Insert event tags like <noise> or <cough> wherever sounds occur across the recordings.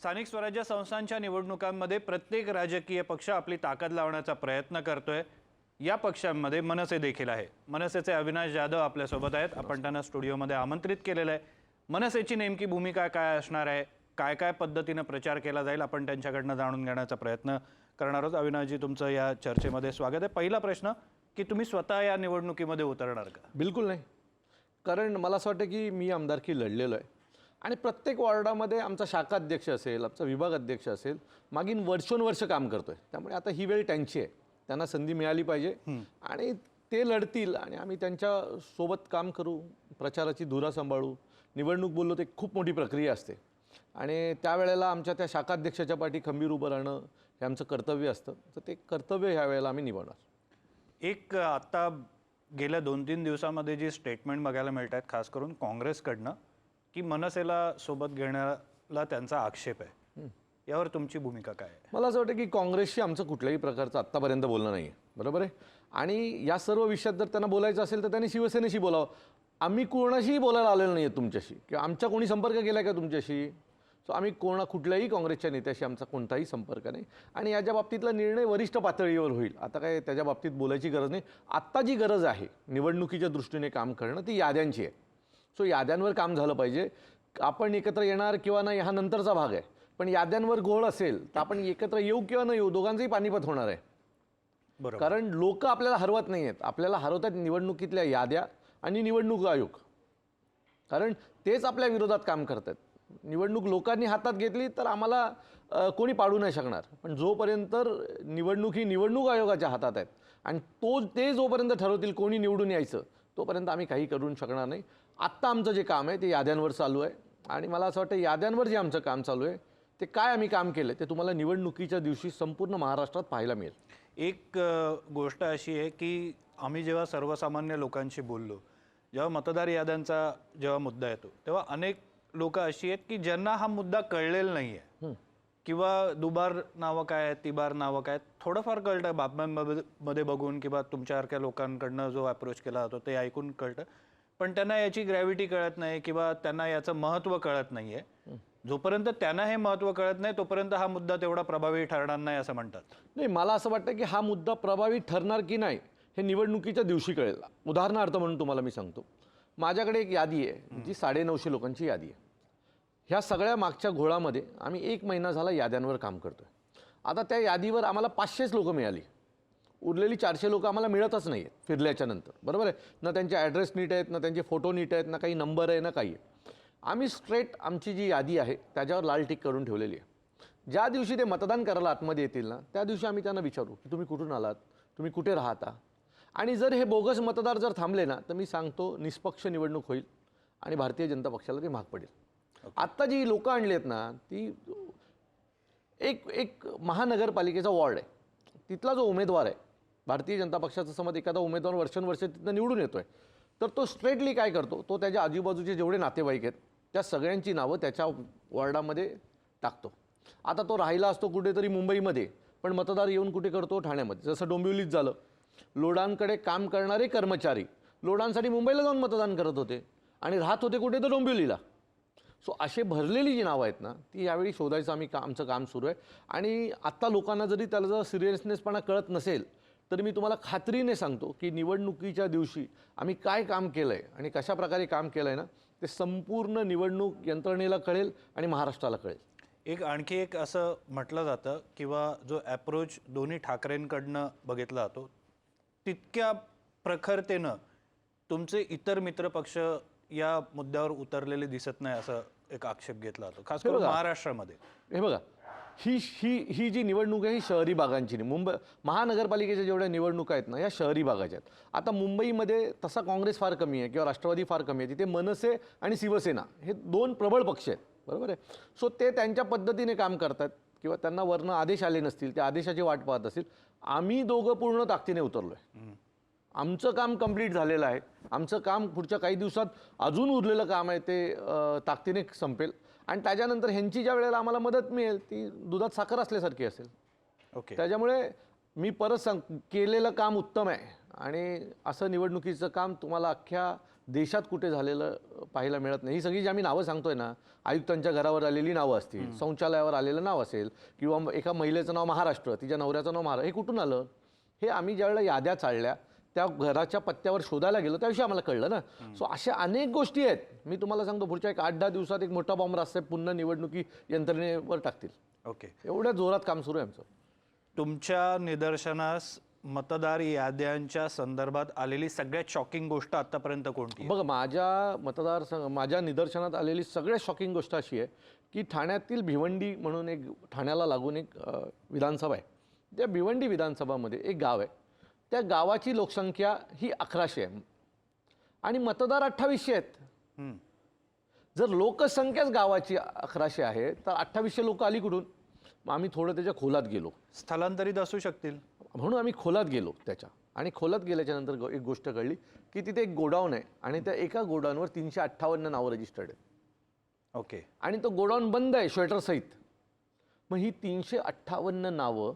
स्थानिक स्वराज्य संस्थांच्या निवडणुकांमध्ये प्रत्येक राजकीय पक्ष आपली ताकद लावण्याचा प्रयत्न करतोय. या पक्षांमध्ये मनसे देखील आहे. मनसेचे अविनाश जाधव आपल्यासोबत आहेत. आपण त्यांना स्टुडिओमध्ये आमंत्रित केलेलं आहे. मनसेची नेमकी भूमिका काय असणार आहे? काय काय पद्धतीनं प्रचार केला जाईल? आपण त्यांच्याकडनं जाणून घेण्याचा प्रयत्न करणार आहोत. अविनाशजी तुमचं या चर्चेमध्ये स्वागत आहे. पहिला प्रश्न की तुम्ही स्वतः या निवडणुकीमध्ये उतरणार का? बिलकुल नाही. कारण मला असं वाटतं की मी आमदारकी लढलेलो आहे. आणि प्रत्येक वॉर्डामध्ये आमचा शाखा अध्यक्ष असेल आमचा विभाग अध्यक्ष असेल मागील वर्षोनवर्ष काम करतोय. त्यामुळे आता ही वेळ त्यांची आहे. त्यांना संधी मिळाली पाहिजे. आणि ते लढतील आणि आम्ही त्यांच्यासोबत काम करू प्रचाराची धुरा सांभाळू. निवडणूक बोललो ते खूप मोठी प्रक्रिया असते. आणि त्यावेळेला आमच्या त्या शाखाध्यक्षाच्या पाठी खंबीर उभं राहणं हे आमचं कर्तव्य असतं. तर ते कर्तव्य ह्या वेळेला आम्ही निभावणार. एक अ, आता गेल्या दोन तीन दिवसामध्ये जी स्टेटमेंट बघायला मिळत आहेत खास करून काँग्रेसकडनं की मनसेला सोबत घेण्याला त्यांचा आक्षेप आहे. यावर तुमची भूमिका काय आहे? मला असं वाटतं की काँग्रेसशी आमचं कुठल्याही प्रकारचं आत्तापर्यंत बोलणं नाही आहे बरोबर आहे? आणि या सर्व विषयात जर त्यांना बोलायचं असेल तर त्यांनी शिवसेनेशी बोलावं. आम्ही कोणाशीही बोलायला आलेलो नाही आहे तुमच्याशी. किंवा आमचा कोणी संपर्क केला का तुमच्याशी? सो आम्ही कोणा कुठल्याही काँग्रेसच्या नेत्याशी आमचा कोणताही संपर्क नाही. आणि याच्या बाबतीतला निर्णय वरिष्ठ पातळीवर होईल. आता काय त्याच्या बाबतीत बोलायची गरज नाही. आत्ता जी गरज आहे निवडणुकीच्या दृष्टीने काम करणं ती याद्यांची आहे. सो याद्यांवर काम झालं पाहिजे. आपण एकत्र येणार किंवा नाही हा नंतरचा भाग आहे. पण याद्यांवर घोळ असेल तर आपण एकत्र येऊ किंवा न येऊ दोघांचंही पानिपत होणार आहे. कारण लोक आपल्याला हरवत नाही आहेत. आपल्याला हरवतात निवडणुकीतल्या याद्या आणि निवडणूक आयोग. कारण तेच आपल्या विरोधात काम करतात निवडणूक लोकांनी हातात घेतली तर आम्हाला कोणी पाडू नाही शकणार. पण जोपर्यंत निवडणूक ही निवडणूक आयोगाच्या हातात आहेत आणि तो ते जोपर्यंत ठरवतील कोणी निवडून यायचं तोपर्यंत आम्ही काही करू शकणार नाही. आत्ता आमचं जे काम आहे ते याद्यांवर चालू आहे. आणि मला असं वाटतं याद्यांवर जे आमचं काम चालू आहे ते काय आम्ही काम केलं ते तुम्हाला निवडणुकीच्या दिवशी संपूर्ण महाराष्ट्रात पाहायला मिळेल. एक गोष्ट अशी आहे की आम्ही जेव्हा सर्वसामान्य लोकांशी बोललो जेव्हा मतदार याद्यांचा जेव्हा मुद्दा येतो तेव्हा अनेक लोक अशी आहेत की ज्यांना हा मुद्दा कळलेला नाही आहे किंवा दुबार नावं काय आहेत तिबार नावं काय आहेत थोडंफार कळतं. बातम्यांमध्ये मध्ये बघून किंवा तुमच्यासारख्या लोकांकडनं जो अप्रोच केला जातो ते ऐकून कळतं. पण त्यांना याची ग्रॅव्हिटी कळत नाही किंवा त्यांना याचं महत्त्व कळत नाही आहे जोपर्यंत त्यांना हे महत्त्व कळत नाही तोपर्यंत हा मुद्दा तेवढा प्रभावी ठरणार नाही असं म्हणतात. नाही मला असं वाटतं की हा मुद्दा प्रभावी ठरणार की नाही हे निवडणुकीच्या दिवशी कळेल. उदाहरणार्थ म्हणून तुम्हाला मी सांगतो. माझ्याकडे एक यादी आहे जी साडेनऊशे लोकांची यादी आहे. ह्या सगळ्या मागच्या घोळामध्ये आम्ही एक महिना झाला याद्यांवर काम करतोय. आता त्या यादीवर आम्हाला पाचशेच लोकं मिळाली. उरलेली चारशे लोकं आम्हाला मिळतच नाही आहेत फिरल्याच्या नंतर. बरोबर आहे? ना त्यांचे ॲड्रेस नीट आहेत ना त्यांचे फोटो नीट आहेत ना काही नंबर आहे ना काही आहे. आम्ही स्ट्रेट आमची जी यादी आहे त्याच्यावर लाल टिक करून ठेवलेली आहे. ज्या दिवशी ते मतदान करायला आतमध्ये येतील ना त्या दिवशी आम्ही त्यांना विचारू की तुम्ही कुठून आलात? तुम्ही कुठे राहता? आणि जर हे बोगस मतदार जर थांबले ना तर मी सांगतो निष्पक्ष निवडणूक होईल आणि भारतीय जनता पक्षाला ते महाग पडेल. आत्ता जी लोकं आणली आहेत ना ती एक एक महानगरपालिकेचा वॉर्ड आहे. तिथला जो उमेदवार आहे भारतीय जनता पक्षाचं समज एखादा उमेदवार वर्षानुवर्ष तिथनं निवडून येतोय तर तो स्ट्रेटली काय करतो? तो त्याच्या आजूबाजूचे जेवढे नातेवाईक आहेत त्या सगळ्यांची नावं त्याच्या वॉर्डामध्ये टाकतो. आता तो राहिला असतो कुठेतरी मुंबईमध्ये पण मतदार येऊन कुठे करतो? ठाण्यामध्ये. जसं डोंबिवलीत झालं. लोडांकडे काम करणारे कर्मचारी लोडांसाठी मुंबईला जाऊन मतदान करत होते आणि राहत होते कुठे? तर डोंबिवलीला. सो असे भरलेली जी नावं आहेत ना ती यावेळी शोधायचं आम्ही का आमचं काम सुरू आहे. आणि आत्ता लोकांना जरी त्याला जर सिरियसनेसपणा कळत नसेल तर मी तुम्हाला खात्रीने सांगतो की निवडणुकीच्या दिवशी आम्ही काय काम केलं आहे आणि कशा प्रकारे काम केलं आहे ना ते संपूर्ण निवडणूक यंत्रणेला कळेल आणि महाराष्ट्राला कळेल. एक आणखी एक असं म्हटलं जातं किंवा जो अप्रोच दोन्ही ठाकरेंकडनं बघितला जातो तितक्या प्रखरतेनं तुमचे इतर मित्रपक्ष या मुद्द्यावर उतरलेले दिसत नाही असं एक आक्षेप घेतला जातो खास करून महाराष्ट्रामध्ये. हे बघा ही ही ही जी निवडणूक आहे ही शहरी भागांची नाही. मुंबई महानगरपालिकेच्या जेवढ्या निवडणुका आहेत ना या शहरी भागाच्या आहेत. आता मुंबईमध्ये तसा काँग्रेस फार कमी आहे किंवा राष्ट्रवादी फार कमी आहे. तिथे मनसे आणि शिवसेना हे दोन प्रबळ पक्ष आहेत. बरोबर आहे? सो ते त्यांच्या पद्धतीने काम करतात किंवा त्यांना वरनं आदेश आले नसतील त्या आदेशाची वाट पाहत असतील. आम्ही दोघं पूर्ण ताकदीने उतरलो आहे आमचं काम कंप्लीट झालेलं आहे. आमचं काम पुढच्या काही दिवसात अजून उरलेलं काम आहे ते ताकदीने संपेल. आणि त्याच्यानंतर ह्यांची ज्या वेळेला आम्हाला मदत मिळेल ती दुधात साखर असल्यासारखी असेल. ओके. त्याच्यामुळे मी परत सांग केलेलं काम उत्तम आहे. आणि असं निवडणुकीचं काम तुम्हाला अख्ख्या देशात कुठे झालेलं पाहायला मिळत नाही. ही सगळी जी आम्ही नावं सांगतोय ना आयुक्तांच्या घरावर आलेली नावं असतील शौचालयावर आलेलं नाव असेल किंवा एका महिलेचं नाव महाराष्ट्र तिच्या नवऱ्याचं नाव महाराष्ट्र हे कुठून आलं? हे आम्ही ज्यावेळेला याद्या चालल्या त्या घराच्या पत्त्यावर शोधायला गेलो त्याविषयी आम्हाला कळलं ना. सो अशा अनेक गोष्टी आहेत. मी तुम्हाला सांगतो पुढच्या एक आठ दहा दिवसात एक मोठा बॉम्ब रास्ते पुन्हा निवडणुकी यंत्रणेवर टाकतील. ओके एवढ्या जोरात काम सुरू आहे आमचं. तुमच्या निदर्शनास मतदार याद्यांच्या संदर्भात आलेली सगळ्यात शॉकिंग गोष्ट आतापर्यंत कोणती? बघा माझ्या मतदार माझ्या निदर्शनात आलेली सगळ्यात शॉकिंग गोष्ट अशी आहे की ठाण्यातील भिवंडी म्हणून एक ठाण्याला लागून एक विधानसभा आहे. त्या भिवंडी विधानसभामध्ये एक गाव आहे. त्या गावाची लोकसंख्या ही अकराशे आहे. आणि मतदार अठ्ठावीसशे आहेत. जर लोकसंख्याच गावाची अकराशे आहे तर अठ्ठावीसशे लोक आली कुठून? मग आम्ही थोडं त्याच्या खोलात गेलो. स्थलांतरित असू शकतील. म्हणून आम्ही खोलात गेलो त्याच्या. आणि खोलात गेल्याच्यानंतर गो- एक गोष्ट कळली की तिथे एक गोडाऊन आहे आणि त्या एका गोडाऊनवर तीनशे अठ्ठावन्न नावं रजिस्टर्ड आहेत. ओके. आणि तो गोडाऊन बंद आहे श्वेटरसहित मग ही तीनशे अठ्ठावन्न नावं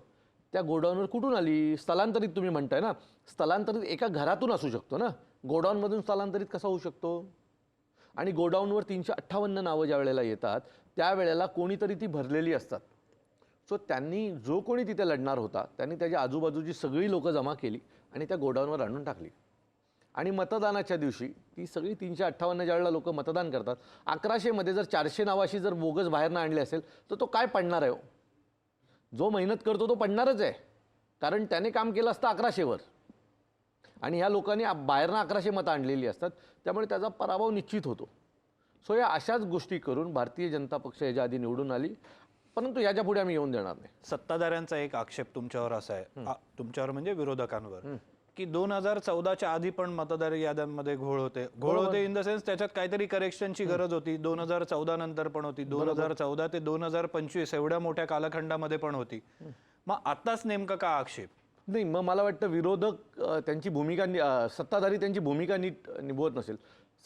त्या गोडाऊनवर कुठून आली? स्थलांतरित तुम्ही म्हणताय ना. स्थलांतरित एका घरातून असू शकतो ना. गोडाऊनमधून स्थलांतरित कसा होऊ शकतो? आणि गोडाऊनवर तीनशे अठ्ठावन्न नावं ज्या वेळेला येतात त्यावेळेला कोणीतरी ती भरलेली असतात. सो त्यांनी जो कोणी तिथे लढणार होता त्यांनी त्याच्या आजूबाजूची सगळी लोकं जमा केली आणि त्या गोडाऊनवर आणून टाकली. आणि मतदानाच्या दिवशी ती सगळी तीनशे अठ्ठावन्न ज्या वेळेला लोक मतदान करतात अकराशेमध्ये जर चारशे नावाशी जर बोगस बाहेरनं आणले असेल तर तो काय पडणार आहे हो? जो मेहनत करतो तो पडणारच आहे. कारण त्याने काम केलं असतं अकराशेवर आणि ह्या लोकांनी बाहेरनं अकराशे मतं आणलेली असतात. त्यामुळे त्याचा पराभव निश्चित होतो. सो या अशाच गोष्टी करून भारतीय जनता पक्ष याच्या आधी निवडून आली. परंतु याच्यापुढे आम्ही येऊन देणार नाही. सत्ताधाऱ्यांचा एक आक्षेप तुमच्यावर असा आहे. तुमच्यावर म्हणजे विरोधकांवर. की दोन हजार चौदाच्या आधी पण मतदार याद्यांमध्ये घोळ होते. घोळ होते इन द सेन्स त्याच्यात काहीतरी करेक्शनची गरज होती. दोन हजार चौदा नंतर पण होती. दोन हजार चौदा ते दोन हजार पंचवीस एवढ्या मोठ्या कालखंडामध्ये पण होती. मग आताच नेमका का आक्षेप? नाही मग मला वाटतं विरोधक त्यांची भूमिका सत्ताधारी त्यांची भूमिका नीट निभवत नसेल.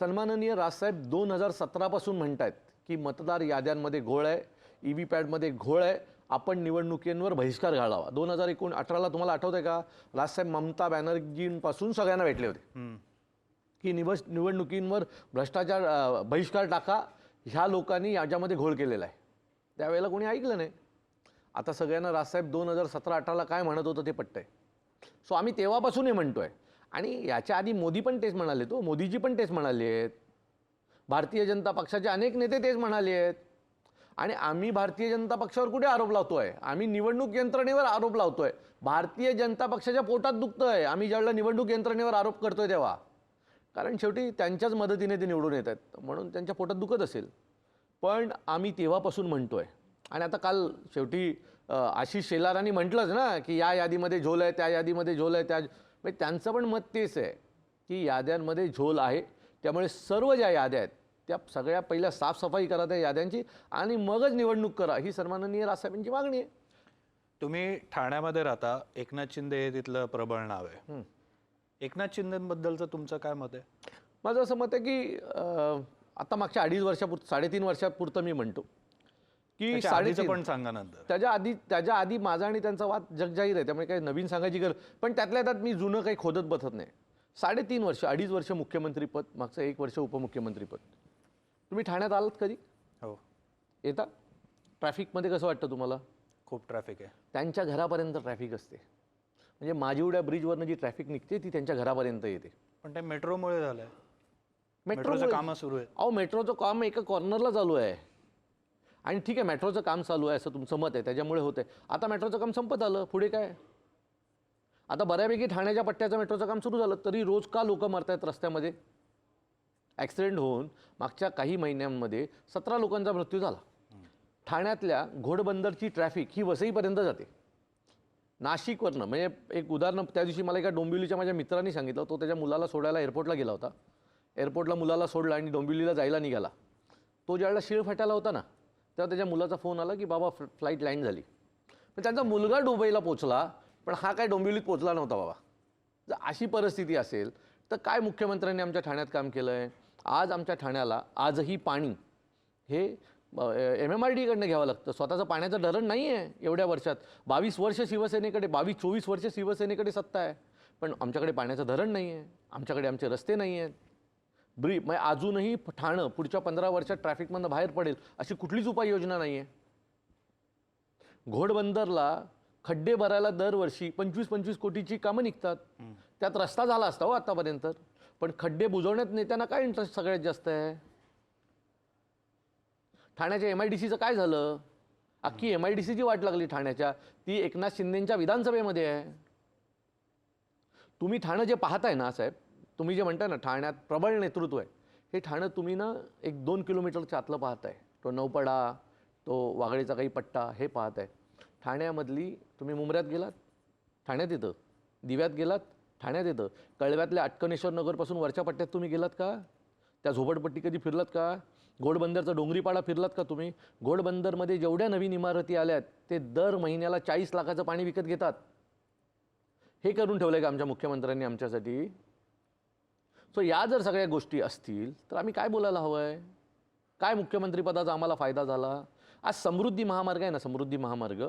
सन्माननीय राजसाहेब दोन हजार सतरापासून म्हणतायत की मतदार याद्यांमध्ये घोळ आहे ई व्ही पॅडमध्ये घोळ आहे आपण निवडणुकींवर बहिष्कार घालावा. दोन हजार एकोण अठराला तुम्हाला आठवत आहे का राजसाहेब ममता बॅनर्जींपासून सगळ्यांना भेटले होते. की निवड निवडणुकींवर भ्रष्टाचार बहिष्कार टाका ह्या लोकांनी याच्यामध्ये घोळ केलेला आहे. त्यावेळेला कोणी ऐकलं नाही. आता सगळ्यांना राजसाहेब दोन हजार सतरा अठराला काय म्हणत होतं ते पटतंय. सो आम्ही तेव्हापासून हे म्हणतोय. आणि याच्या आधी मोदी पण तेच म्हणाले तो मोदीजी पण तेच म्हणाले आहेत भारतीय जनता पक्षाचे अनेक नेते तेच म्हणाले आहेत आणि आम्ही भारतीय जनता पक्षावर कुठे आरोप लावतो आहे आम्ही निवडणूक यंत्रणेवर आरोप लावतो आहे भारतीय जनता पक्षाच्या पोटात दुखतंय. आम्ही ज्यावेळेला निवडणूक यंत्रणेवर आरोप करतो आहे तेव्हा. कारण शेवटी त्यांच्याच मदतीने ते निवडून येत आहेत म्हणून त्यांच्या पोटात दुखत असेल. पण आम्ही तेव्हापासून म्हणतो आहे आणि आता काल शेवटी आशिष शेलारांनी म्हटलंच ना की या यादीमध्ये झोल आहे त्या यादीमध्ये झोल आहे त्या म्हणजे त्यांचं पण मत तेच आहे की याद्यांमध्ये झोल आहे. त्यामुळे सर्व ज्या याद्या आहेत त्या सगळ्या पहिल्या साफसफाई करा त्या याद्यांची आणि मगच निवडणूक करा ही सन्माननीय राजसाहेबांची मागणी आहे. तुम्ही ठाण्यामध्ये राहता एकनाथ शिंदे हे तिथलं प्रबळ नाव आहे. एकनाथ शिंदेबद्दलचं तुमचं काय मत आहे? माझं असं मत आहे की आता मागच्या अडीच वर्षापुरतं साडेतीन वर्षापुरतं मी म्हणतो. की साडेतीन पण सांगा नंतर. त्याच्या आधी त्याच्या आधी माझा आणि त्यांचा वाद जगजाहीर आहे त्यामुळे काही नवीन सांगायची गरज पण त्यातल्या त्यात मी जुनं काही खोदत बसत नाही. साडेतीन वर्ष अडीच वर्ष मुख्यमंत्रीपद मागचं एक वर्ष उपमुख्यमंत्रीपद तुम्ही ठाण्यात आलात कधी? हो. येता? ट्रॅफिकमध्ये कसं वाटतं तुम्हाला? खूप ट्रॅफिक आहे. त्यांच्या घरापर्यंत ट्रॅफिक असते. म्हणजे माझीवड्या ब्रिजवरनं जी ट्रॅफिक निघते ती त्यांच्या घरापर्यंत येते. पण ते मेट्रोमुळे झालंय. मेट्रो मेट्रोचं कामं सुरू आहे अहो मेट्रोचं काम एका कॉर्नरला चालू आहे. आणि ठीक आहे मेट्रोचं काम चालू आहे असं तुमचं मत आहे. त्याच्यामुळे होतंय. आता मेट्रोचं काम संपत आलं. पुढे काय? आता बऱ्यापैकी ठाण्याच्या पट्ट्याचं मेट्रोचं काम सुरू झालं. तरी रोज का लोक मरत आहेत रस्त्यामध्ये? ॲक्सिडेंट होऊन मागच्या काही महिन्यांमध्ये सतरा लोकांचा मृत्यू झाला. ठाण्यातल्या घोडबंदरची ट्रॅफिक ही वसईपर्यंत जाते. नाशिकवरनं म्हणजे एक उदाहरण त्या दिवशी मला एका डोंबिवलीच्या माझ्या मित्रांनी सांगितलं तो त्याच्या मुलाला सोडायला एअरपोर्टला गेला होता. एअरपोर्टला मुलाला सोडला आणि डोंबिवलीला जायला निघाला. तो ज्यावेळेला शिळ फाट्याला होता ना तेव्हा त्याच्या मुलाचा फोन आला की बाबा फ्लाईट लँड झाली. पण त्यांचा मुलगा दुबईला पोचला पण हा काय डोंबिवलीत पोचला नव्हता बाबा. जर अशी परिस्थिती असेल तर काय मुख्यमंत्र्यांनी आमच्या ठाण्यात काम केलं आहे आज आमच्या ठाण्याला आजही पाणी हे एम एम आर डीकडनं घ्यावं लागतं. स्वतःचं पाण्याचं धरण नाही आहे एवढ्या वर्षात. बावीस वर्ष शिवसेनेकडे बावीस चोवीस वर्ष शिवसेनेकडे सत्ता आहे. पण आमच्याकडे पाण्याचं धरण नाही आहे आमच्याकडे आमचे रस्ते नाही आहेत ब्री म्हणजे अजूनही ठाणं पुढच्या पंधरा वर्षात ट्रॅफिकमधनं बाहेर पडेल अशी कुठलीच उपाययोजना नाही आहे घोडबंदरला खड्डे भरायला दरवर्षी पंचवीस पंचवीस कोटीची कामं निघतात. त्यात रस्ता झाला असता हो आतापर्यंत. पण खड्डे बुजवण्यात नेत्यांना काय इंटरेस्ट सगळ्यात जास्त आहे? ठाण्याच्या एम आय डी सीचं काय झालं? अख्खी एम आय डी सीची वाट लागली ठाण्याच्या ती एकनाथ शिंदेच्या विधानसभेमध्ये आहे. तुम्ही ठाणं जे पाहताय ना साहेब तुम्ही जे म्हणताय ना ठाण्यात प्रबळ नेतृत्व आहे हे ठाणं तुम्ही ना एक दोन किलोमीटरच्या आतलं पाहताय. तो नौपडा तो वाघळीचा काही पट्टा हे पाहताय. ठाण्यामधली तुम्ही मुंबऱ्यात गेलात? ठाण्यात येतं दिव्यात गेलात? ठाण्यात येतं. कळव्यातल्या अटकणेश्वर नगरपासून वरच्या पट्ट्यात तुम्ही गेलात का? त्या झोपडपट्टी कधी फिरलात का? घोडबंदरचा डोंगरीपाडा फिरलात का तुम्ही? घोडबंदरमध्ये जेवढ्या नवीन इमारती आल्यात ते दर महिन्याला चाळीस लाखाचं पाणी विकत घेतात. हे करून ठेवलं आहे का आमच्या मुख्यमंत्र्यांनी आमच्यासाठी? सो या जर सगळ्या गोष्टी असतील तर आम्ही काय बोलायला हवं आहे काय मुख्यमंत्रीपदाचा आम्हाला फायदा झाला? आज समृद्धी महामार्ग आहे ना समृद्धी महामार्ग?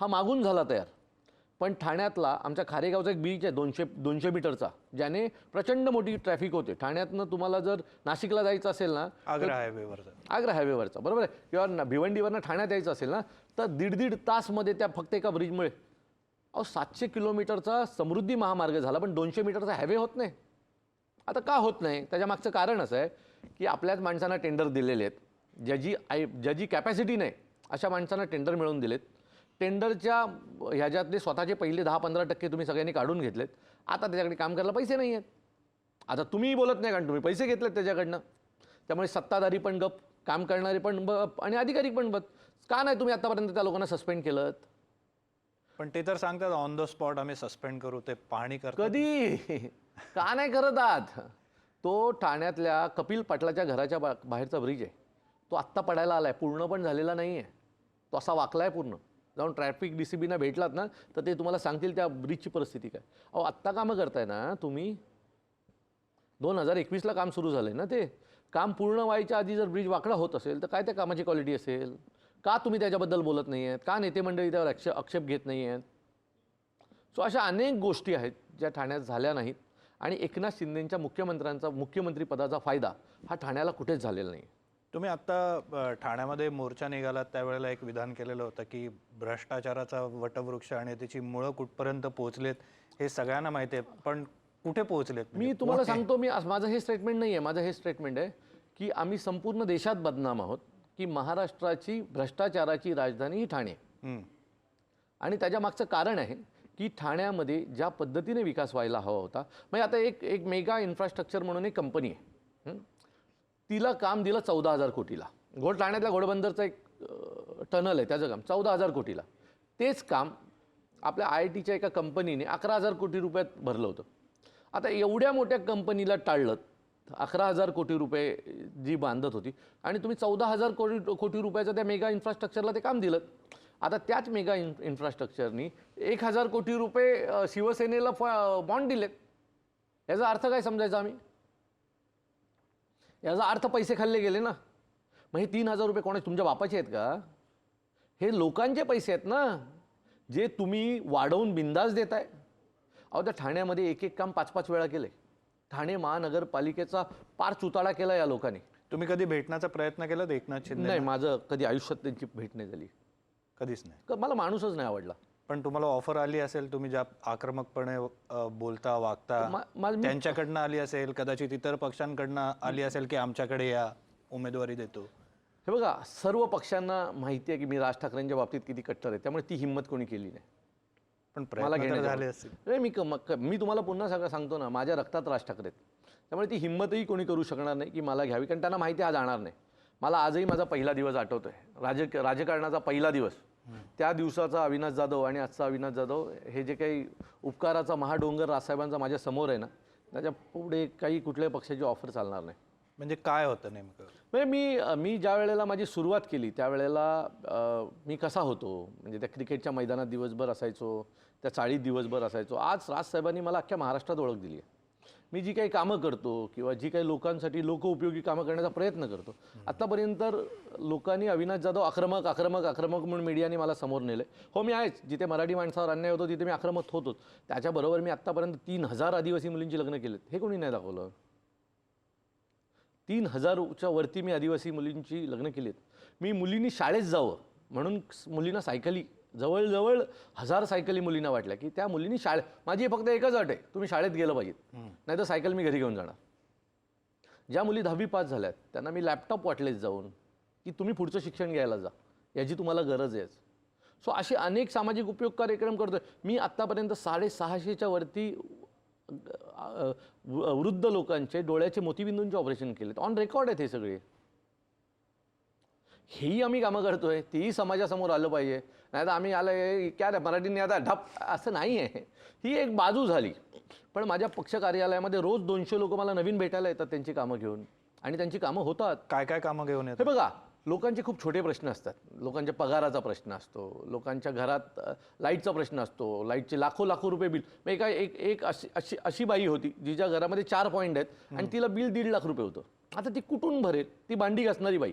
हा मागून झाला तयार. पण ठाण्यातला आमच्या खारेगावचा एक बीच आहे दोनशे दोनशे मीटरचा ज्याने प्रचंड मोठी ट्रॅफिक होते. ठाण्यातनं तुम्हाला जर नाशिकला जायचं असेल ना आग्रा हायवेवरचा आग्रा हायवेवरचा बरोबर आहे? किंवा न- भिवंडीवरनं ठाण्यात यायचं असेल ना तर दीड दीड तासमध्ये त्या फक्त एका ब्रिजमुळे अहो सातशे किलोमीटरचा समृद्धी महामार्ग झाला पण दोनशे मीटरचा हायवे होत नाही. आता का होत नाही? त्याच्या मागचं कारण असं आहे की आपल्याच माणसांना टेंडर दिलेले आहेत. ज्याची आय ज्याची कॅपॅसिटी नाही अशा माणसांना टेंडर मिळवून दिलेत. टेंडरच्या ह्याच्यातले स्वतःचे पहिले दहा पंधरा टक्के तुम्ही सगळ्यांनी काढून घेतलेत. आता त्याच्याकडे काम करायला पैसे नाही आहेत आता तुम्हीही बोलत नाही कारण तुम्ही पैसे घेतलेत त्याच्याकडनं. त्यामुळे सत्ताधारी पण गप काम करणारे पण गप आणि अधिकारी पण गप. का नाही तुम्ही आतापर्यंत त्या लोकांना सस्पेंड केलं पण ते तर सांगतात ऑन द स्पॉट आम्ही सस्पेंड करू ते पाणी करतात. कधी? का नाही करत आहात? तो ठाण्यातल्या कपिल पाटलाच्या घराच्या बा बाहेरचा ब्रिज आहे. तो आत्ता पडायला आलाय पूर्ण पण झालेला नाही आहे तो असा वाकलाय पूर्ण. जाऊन ट्रॅफिक डी सी बीना भेटलात ना तर ते तुम्हाला सांगतील त्या ब्रिजची परिस्थिती काय. अहो आत्ता कामं करताय ना तुम्ही. दोन हजार एकवीसला काम सुरू झालं आहे ना ते. काम पूर्ण व्हायच्या आधी जर ब्रिज वाकडा होत असेल तर काय त्या कामाची क्वालिटी असेल? का तुम्ही त्याच्याबद्दल बोलत नाही आहेत का नेते मंडळी त्यावर आक्षेप आक्षेप घेत नाही आहेत सो अशा अनेक गोष्टी आहेत ज्या ठाण्यात झाल्या नाहीत. आणि एकनाथ शिंदेंच्या मुख्यमंत्र्यांचा मुख्यमंत्रीपदाचा फायदा हा ठाण्याला कुठेच झालेला नाही तुम्ही आत्ता ठाण्यामध्ये मोर्चा निघालात त्यावेळेला एक विधान केलेलं होतं की भ्रष्टाचाराचा वटवृक्ष आणि त्याची मुळं कुठपर्यंत पोहोचलेत हे सगळ्यांना माहिती आहे पण कुठे पोहोचलेत मी तुम्हाला सांगतो मी माझं हे स्टेटमेंट नाही आहे माझं हे स्टेटमेंट आहे की आम्ही संपूर्ण देशात बदनाम आहोत की महाराष्ट्राची भ्रष्टाचाराची राजधानी ही ठाणे. आणि त्याच्या मागचं कारण आहे की ठाण्यामध्ये ज्या पद्धतीने विकास व्हायला हवा होता म्हणजे आता एक एक मेगा इन्फ्रास्ट्रक्चर म्हणून एक कंपनी आहे? तिला काम दिलं चौदा हजार कोटीला. घोड ठाण्यातल्या घोडबंदरचं एक टनल आहे त्याचं काम. चौदा हजार कोटीला. तेच काम आपल्या आय आय टीच्या एका कंपनीने अकरा हजार कोटी रुपयात भरलं होतं. आता एवढ्या मोठ्या कंपनीला टाळलं अकरा हजार कोटी रुपये जी बांधत होती आणि तुम्ही चौदा हजार कोटी कोटी रुपयाचं त्या मेगा इन्फ्रास्ट्रक्चरला ते काम दिलं. आता त्याच मेगा इन इन्फ्रास्ट्रक्चरनी एक हजार कोटी रुपये शिवसेनेला फ बॉन्ड दिलेत. याचा अर्थ काय समजायचा आम्ही? याचा अर्थ पैसे खाल्ले गेले ना. मग हे तीन हजार रुपये कोणाचे? तुमच्या बापाचे आहेत का? हे लोकांचे पैसे आहेत ना जे तुम्ही वाढवून बिंदास देताय. अहो त्या ठाण्यामध्ये एक एक काम पाच पाच वेळा केलंय ठाणे महानगरपालिकेचा पार चुताळा केला या लोकांनी. तुम्ही कधी भेटण्याचा प्रयत्न केला एकनाथ शिंदे नाही माझं कधी आयुष्यात त्यांची भेट नाही झाली. कधीच नाही. मला माणूसच नाही आवडला. पण तुम्हाला ऑफर आली असेल तुम्ही ज्या आक्रमकपणे अ, बोलता वागता मा- मा- मी- त्यांच्याकडनं आली असेल कदाचित इतर पक्षांकडनं आली असेल की आमच्याकडे या उमेदवारी देतो. हे बघा सर्व पक्षांना माहिती आहे की मी राज ठाकरेंच्या बाबतीत किती कट्टर आहे त्यामुळे ती हिंमत कोणी केली नाही. पण मला प्रयत्न तर घेण्याच्या झाले असतील. नाही मी क- म- क- मी तुम्हाला पुन्हा सगळं सांगतो ना माझ्या रक्तात राज ठाकरे आहेत. त्यामुळे ती हिंमतही कोणी करू शकणार नाही की मला घ्यावी कारण त्यांना माहिती आहे हा जाणार नाही. मला आजही माझा पहिला दिवस आठवतोय. राज राजकारणाचा पहिला दिवस. त्या दिवसाचा अविनाश जाधव आणि आजचा अविनाश जाधव हे जे काही उपकाराचा महाडोंगर राजसाहेबांचा माझ्यासमोर आहे ना त्याच्या पुढे काही कुठल्याही पक्षाची ऑफर चालणार नाही. म्हणजे काय होतं नेमकं? म्हणजे मी मी ज्या वेळेला माझी सुरुवात केली त्यावेळेला मी कसा होतो? म्हणजे त्या क्रिकेटच्या मैदानात दिवसभर असायचो त्या चाळीत दिवसभर असायचो. आज राजसाहेबांनी मला अख्ख्या महाराष्ट्रात ओळख दिली आहे. मी जी काही कामं करतो किंवा जी काही लोकांसाठी लोकउपयोगी कामं करण्याचा प्रयत्न करतो आत्तापर्यंत लोकांनी अविनाश जाधव आक्रमक आक्रमक आक्रमक म्हणून मीडियाने मला समोर नेले हो मी आहेच. जिथे मराठी माणसावर अन्याय होतो तिथे मी आक्रमक होतोच. त्याच्याबरोबर मी आत्तापर्यंत तीन हजार आदिवासी मुलींची लग्न केलेत. हे कोणी नाही दाखवलं? तीन हजारच्या वरती मी आदिवासी मुलींची लग्न केली आहेत मी मुलींनी शाळेत जावं म्हणून मुलींना सायकली जवळजवळ हजार सायकली मुलींना वाटल्या की त्या मुलींनी शाळेत माझी फक्त एकच अट आहे तुम्ही शाळेत गेलं पाहिजेत. नाही तर सायकल मी घरी घेऊन जाणार. ज्या मुली दहावी पास झाल्यात त्यांना मी लॅपटॉप वाटलेच जाऊन की तुम्ही पुढचं शिक्षण घ्यायला जा याची तुम्हाला गरज आहे. सो असे अनेक सामाजिक उपयोग कार्यक्रम करतोय. मी आत्तापर्यंत साडेसहाशेच्या वरती वृद्ध लोकांचे डोळ्याचे मोतीबिंदूंचे ऑपरेशन केलेत. ऑन रेकॉर्ड आहेत हे सगळे. हेही आम्ही कामं करतोय तेही समाजासमोर आलं पाहिजे. नाही तर आम्ही आलं क्या रे मराठीने आता ढप असं नाही आहे. ही एक बाजू झाली. पण माझ्या पक्ष कार्यालयामध्ये रोज दोनशे लोक मला नवीन भेटायला येतात त्यांची कामं घेऊन. आणि त्यांची कामं होतात. काय काय कामं घेऊन हे येतात बघा लोकांचे खूप छोटे प्रश्न असतात. लोकांच्या पगाराचा प्रश्न असतो. लोकांच्या घरात लाईटचा प्रश्न असतो. लाईटचे लाखो लाखो रुपये बिल. मग एका एक एक अशी अशी अशी बाई होती जिच्या घरामध्ये चार पॉईंट आहेत. आणि तिला बिल दीड लाख रुपये होतं. आता ती कुठून भरेल? ती भांडी घासणारी बाई.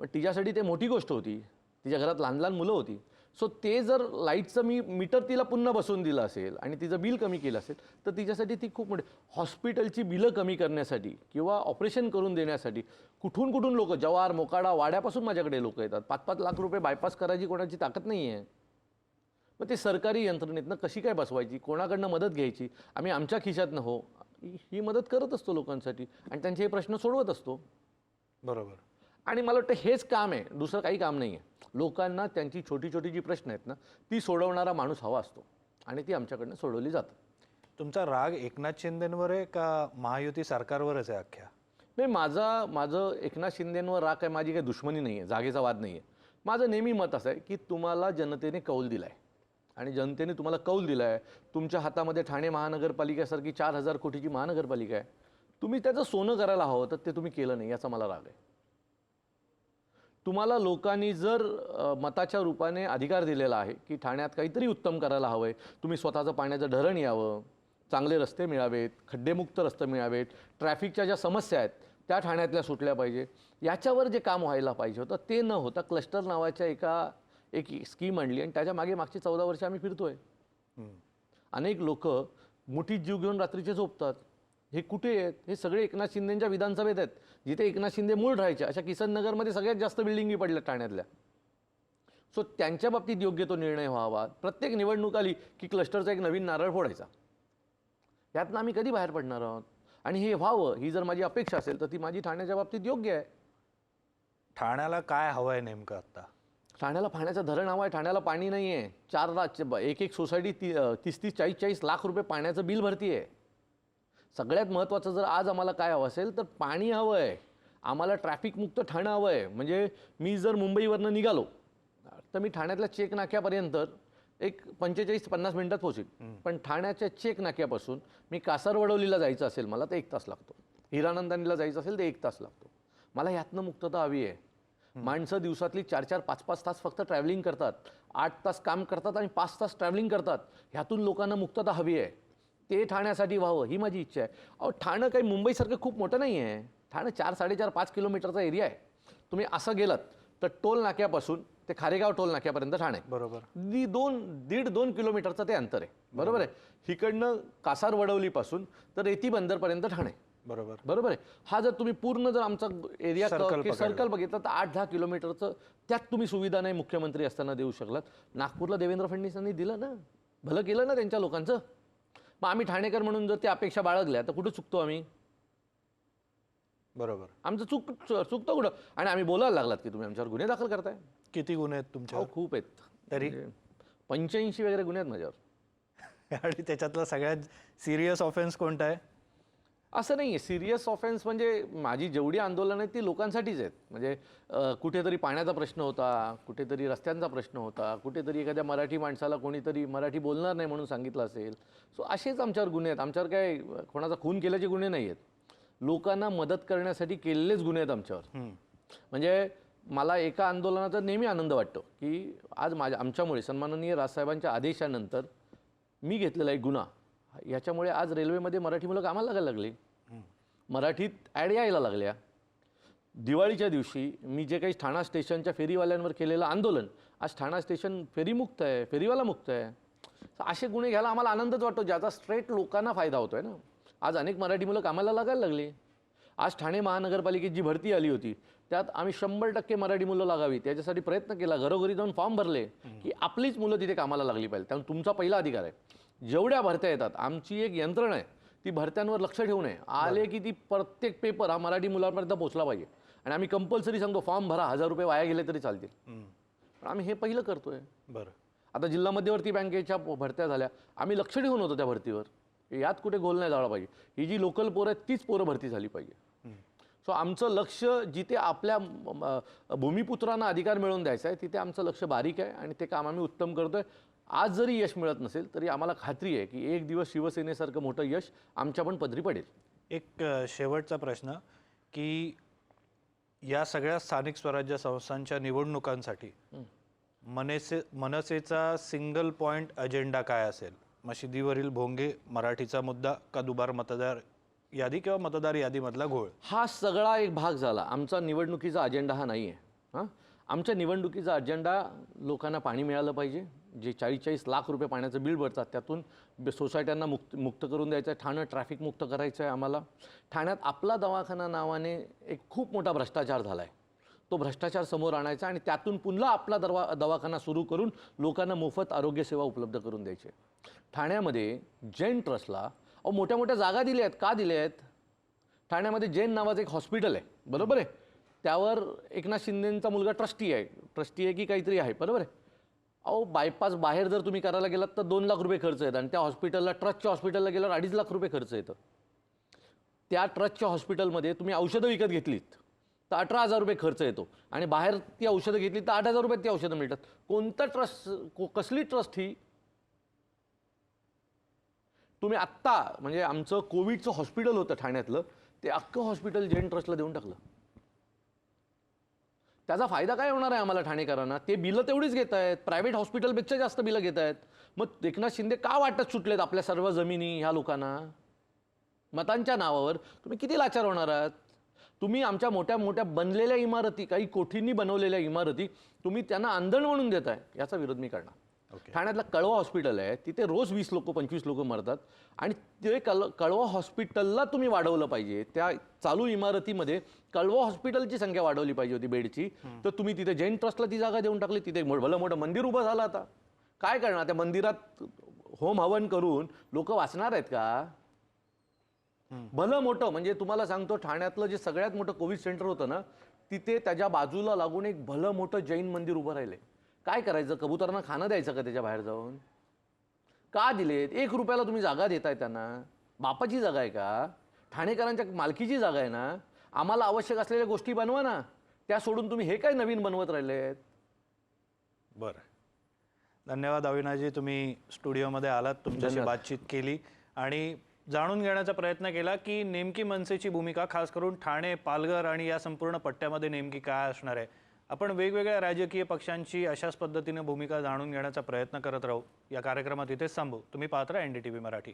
पण तिच्यासाठी ते मोठी गोष्ट होती. तिच्या घरात लहान लहान मुलं होती. सो ते जर लाईटचं मी मीटर तिला पुन्हा बसवून दिलं असेल आणि तिचं बिल कमी केलं असेल तर तिच्यासाठी ती खूप मोठी हॉस्पिटलची बिलं कमी करण्यासाठी किंवा ऑपरेशन करून देण्यासाठी कुठून कुठून लोक जवार मोकाडा वाड्यापासून माझ्याकडे लोक येतात. पाच पाच लाख रुपये बायपास करायची कोणाची ताकद नाही आहे मग ते सरकारी यंत्रणेतनं कशी काय बसवायची? कोणाकडनं मदत घ्यायची? आम्ही आमच्या खिशातनं हो ही. ही मदत करत असतो लोकांसाठी आणि त्यांचे हे प्रश्न सोडवत असतो. बरोबर. आणि मला वाटतं हेच काम आहे. दुसरं काही काम नाही आहे लोकांना त्यांची छोटी छोटी जी प्रश्न आहेत ना ती सोडवणारा माणूस हवा असतो आणि ती आमच्याकडनं सोडवली जातात तुमचा राग एकनाथ शिंदेवर आहे का महायुती सरकारवरच आहे अख्ख्या? नाही माझा माझं एकनाथ शिंदेंवर राग आहे माझी काही दुश्मनी नाही आहे जागेचा वाद नाही आहे माझं नेहमी मत असं आहे की तुम्हाला जनतेने कौल दिला आहे आणि जनतेने तुम्हाला कौल दिला आहे तुमच्या हातामध्ये ठाणे महानगरपालिकेसारखी चार हजार कोटीची महानगरपालिका आहे. तुम्ही त्याचं सोनं करायला हवं तर ते तुम्ही केलं नाही याचा मला राग आहे. तुम्हाला लोकांनी जर मताच्या रूपाने अधिकार दिलेला आहे की ठाण्यात काहीतरी उत्तम करायला हवं आहे तुम्ही स्वतःचं पाण्याचं धरण यावं चांगले रस्ते मिळावेत खड्डेमुक्त रस्ते मिळावेत ट्रॅफिकच्या ज्या समस्या आहेत त्या ठाण्यातल्या सुटल्या पाहिजे. याच्यावर जे काम व्हायला पाहिजे होतं ते न होता क्लस्टर नावाच्या एका एक स्कीम आणली आणि त्याच्यामागे मागची चौदा वर्ष आम्ही फिरतोय. अनेक लोक मुठीत जीव घेऊन रात्रीचे झोपतात. हे कुठे आहेत? हे सगळे एकनाथ शिंदेच्या विधानसभेत आहेत. जिथे एकनाथ शिंदे मूळ राहायचे अशा किसन नगरमध्ये सगळ्यात जास्त बिल्डिंगी पडल्या ठाण्यातल्या. सो त्यांच्या बाबतीत योग्य तो निर्णय व्हावा. प्रत्येक निवडणूक आली की क्लस्टरचा एक नवीन नारळ फोडायचा. यातनं आम्ही कधी बाहेर पडणार आहोत? आणि हे व्हावं ही जर माझी अपेक्षा असेल तर ती माझी ठाण्याच्या बाबतीत योग्य आहे. ठाण्याला काय हवं आहे नेमकं आता ठाण्याला पाण्याचं धरण हवं आहे ठाण्याला पाणी नाही आहे चार ला एक एक सोसायटी ती तीस तीस चाळीस चाळीस लाख रुपये पाण्याचं बिल भरती आहे सगळ्यात महत्त्वाचं जर आज आम्हाला काय हवं असेल तर पाणी हवं आहे. आम्हाला ट्रॅफिकमुक्त ठाणं हवं आहे. म्हणजे मी जर मुंबईवरनं निघालो तर मी ठाण्यातल्या चेक नाक्यापर्यंत एक पंचेचाळीस पन्नास मिनिटात पोहोचेल. पण ठाण्याच्या चेक नाक्यापासून मी कासारवडवलीला जायचं असेल मला तर एक तास लागतो. हिरानंदानीला जायचं असेल तर एक तास लागतो. मला ह्यातनं मुक्तता हवी आहे. माणसं दिवसातली चार चार पाच पाच तास फक्त ट्रॅव्हलिंग करतात. आठ तास काम करतात आणि पाच तास ट्रॅव्हलिंग करतात. ह्यातून लोकांना मुक्तता हवी आहे. ते ठाण्यासाठी व्हावं ही माझी इच्छा आहे. अहो ठाणं काही मुंबईसारखं खूप मोठं नाही आहे. ठाणं चार साडेचार पाच किलोमीटरचा एरिया आहे. तुम्ही असं गेलात तर टोल नाक्यापासून ते खारेगाव टोल नाक्यापर्यंत ठाणे बरोबर. दी दोन दीड दोन किलोमीटरचं ते अंतर आहे. बरोबर. आहे? हिकडनं कासार वडवलीपासून तर रेती बंदरपर्यंत ठाणे बरोबर. बरोबर आहे? हा जर तुम्ही पूर्ण जर आमचा एरिया. सर्कल बघितला तर आठ दहा किलोमीटरचं त्यात तुम्ही सुविधा नाही मुख्यमंत्री असताना देऊ शकलात. नागपूरला देवेंद्र फडणवीसांनी दिलं ना? भलं केलं ना त्यांच्या लोकांचं? मग आम्ही ठाणेकर म्हणून जर त्या अपेक्षा बाळगल्या तर कुठं चुकतो आम्ही? बरोबर. आमचं चुक चुकतो कुठं? आणि आम्ही बोलायला लागलात की तुम्ही आमच्यावर गुन्हे दाखल करताय. किती गुन्हे आहेत तुमच्या खूप आहेत. तरी? पंच्याऐंशी वगैरे गुन्हे आहेत माझ्यावर. <laughs> आणि त्याच्यातला सगळ्यात सिरियस ऑफेन्स कोणता आहे? असं नाही आहे. सिरियस ऑफेन्स म्हणजे माझी जेवढी आंदोलनं आहेत ती लोकांसाठीच आहेत. म्हणजे कुठेतरी पाण्याचा प्रश्न होता कुठेतरी रस्त्यांचा प्रश्न होता कुठेतरी एखाद्या मराठी माणसाला कोणीतरी मराठी बोलणार नाही म्हणून सांगितलं असेल. सो असेच आमच्यावर गुन्हे आहेत. आमच्यावर काय कोणाचा खून केल्याचे गुन्हे नाही आहेत. लोकांना मदत करण्यासाठी केलेलेच गुन्हे आहेत आमच्यावर. म्हणजे मला एका आंदोलनाचा नेहमी आनंद वाटतो की आज माझ्या आमच्यामुळे सन्माननीय राजसाहेबांच्या आदेशानंतर मी घेतलेला एक गुन्हा. याच्यामुळे आज रेल्वेमध्ये मराठी मुलं कामाला लागायला लागली. मराठीत ॲड यायला लागल्या. दिवाळीच्या दिवशी मी जे काही ठाणा स्टेशनच्या फेरीवाल्यांवर केलेलं आंदोलन आज ठाणा स्टेशन फेरीमुक्त आहे फेरीवाला मुक्त आहे. असे गुन्हे घ्यायला आम्हाला आनंदच वाटतो ज्याचा स्ट्रेट लोकांना फायदा होतोय ना. आज अनेक मराठी मुलं कामाला लागायला लागली. आज ठाणे महानगरपालिकेत जी भरती आली होती त्यात आम्ही शंभर टक्के मराठी मुलं लागावी त्याच्यासाठी प्रयत्न केला घरोघरी जाऊन फॉर्म भरले की आपलीच मुलं तिथे कामाला लागली पाहिजे. त्यामुळे तुमचा पहिला अधिकार आहे. जेवढ्या भरत्या येतात आमची एक यंत्रणा आहे ती भरत्यांवर लक्ष ठेवू नये. आले की ती प्रत्येक पेपर हा मराठी मुलांपर्यंत पोहोचला पाहिजे. आणि आम्ही कंपल्सरी सांगतो फॉर्म भरा हजार रुपये वाया गेले तरी चालतील. पण आम्ही हे पहिलं करतोय. बरं. आता जिल्हा मध्यवर्ती बँकेच्या भरत्या झाल्या. आम्ही लक्ष ठेवून होतो त्या भरतीवर. यात कुठे गोल नाही झाला पाहिजे. ही जी लोकल पोरं आहेत तीच पोरं भरती झाली पाहिजे. सो आमचं लक्ष जिथे आपल्या भूमिपुत्रांना अधिकार मिळवून द्यायचा आहे तिथे आमचं लक्ष बारीक आहे आणि ते काम आम्ही उत्तम करतोय. आज जरी यश मिळत नसेल तरी आम्हाला खात्री आहे की एक दिवस शिवसेनेसारखं मोठं यश आमच्या पण पदरी पडेल. एक शेवटचा प्रश्न की या सगळ्या स्थानिक स्वराज्य संस्थांच्या निवडणुकांसाठी मनसे मनसेचा सिंगल पॉइंट अजेंडा काय असेल? मशिदीवरील भोंगे मराठीचा मुद्दा का दुबार मतदार यादी किंवा मतदार यादीमधला घोळ? हा सगळा एक भाग झाला. आमचा निवडणुकीचा अजेंडा हा नाही आहे हां? आमच्या निवडणुकीचा अजेंडा लोकांना पाणी मिळालं पाहिजे. जे चाळीस चाळीस लाख रुपये पाण्याचं बिल भरतात त्यातून सोसायट्यांना मुक्त मुक्त करून द्यायचं आहे ठाणं ट्रॅफिक मुक्त करायचं आहे आम्हाला. ठाण्यात आपला दवाखाना नावाने एक खूप मोठा भ्रष्टाचार झाला आहे तो भ्रष्टाचार समोर आणायचा आणि त्यातून पुन्हा आपला दरवा दवाखाना सुरू करून लोकांना मोफत आरोग्यसेवा उपलब्ध करून द्यायची. ठाण्यामध्ये जैन ट्रस्टला अहो मोठ्या मोठ्या जागा दिल्या आहेत. का दिल्या आहेत? ठाण्यामध्ये जैन नावाचं एक हॉस्पिटल आहे. बरोबर आहे? त्यावर एकनाथ शिंदेंचा मुलगा ट्रस्टी आहे. ट्रस्टी आहे की काहीतरी आहे. बरोबर आहे? अहो बायपास बाहेर जर तुम्ही करायला गेलात तर दोन लाख रुपये खर्च येतात. आणि त्या हॉस्पिटलला ट्रस्टच्या हॉस्पिटलला गेल्यावर अडीच लाख रुपये खर्च येतं. त्या ट्रस्टच्या हॉस्पिटलमध्ये तुम्ही औषधं विकत घेतलीत. तर अठरा हजार रुपये खर्च येतो. आणि बाहेर ती औषधं घेतली तर आठ हजार रुपयात ती औषधं मिळतात. कोणतं ट्रस्ट को कसली ट्रस्ट ही? तुम्ही आत्ता म्हणजे आमचं कोविडचं हॉस्पिटल होतं ठाण्यातलं ते अख्खं हॉस्पिटल जैन ट्रस्टला देऊन टाकलं. त्याचा फायदा काय होणार आहे आम्हाला ठाणेकरांना? ते बिलं तेवढीच घेत आहेत प्रायव्हेट हॉस्पिटलपेक्षा जास्त बिलं घेत आहेत. मग एकनाथ शिंदे का वाटत सुटलेत आपल्या सर्व जमिनी ह्या लोकांना? मतांच्या नावावर. तुम्ही किती लाचार होणार आहात? तुम्ही आमच्या मोठ्या मोठ्या बनलेल्या इमारती काही कोठींनी बनवलेल्या इमारती तुम्ही त्यांना आंदण म्हणून देताय याचा विरोध मी करणार. ठाण्यातलं कळवा हॉस्पिटल आहे तिथे रोज वीस लोक पंचवीस लोक मरतात. आणि ते कल कळवा हॉस्पिटलला तुम्ही वाढवलं पाहिजे. त्या चालू इमारतीमध्ये कळवा हॉस्पिटलची संख्या वाढवली पाहिजे होती बेडची. तर तुम्ही तिथे जैन ट्रस्टला ती जागा देऊन टाकली. तिथे भलं मोठं मंदिर उभं झालं आता. काय करणार? त्या मंदिरात होम हवन करून लोक वाचणार आहेत का? भलं मोठं म्हणजे तुम्हाला सांगतो ठाण्यातलं जे सगळ्यात मोठं कोविड सेंटर होतं ना तिथे त्याच्या बाजूला लागून एक भलं मोठं जैन मंदिर उभं राहिलंय. काय करायचं? कबुतरांना खाणं द्यायचं का त्याच्या बाहेर जाऊन? का दिलेत? एक रुपयाला तुम्ही जागा देताय त्यांना. बापाची जागा आहे का? ठाणेकरांच्या मालकीची जागा आहे ना? आम्हाला आवश्यक असलेल्या गोष्टी बनवा ना. त्या सोडून तुम्ही हे काय नवीन बनवत राहिलेत? बरं. धन्यवाद अविनाशजी. तुम्ही स्टुडिओमध्ये आलात तुमच्याशी. बातचीत केली आणि जाणून घेण्याचा प्रयत्न केला की नेमकी मनसेची भूमिका खास करून ठाणे पालघर आणि या संपूर्ण पट्ट्यामध्ये नेमकी काय असणार आहे. आपण वेगवेगळ्या राजकीय पक्षांची अशाच पद्धतीने भूमिका जाणून घेण्याचा प्रयत्न करत राहू. या कार्यक्रमात इथेच थांबू. तुम्ही पाहत राहा N D T V Marathi.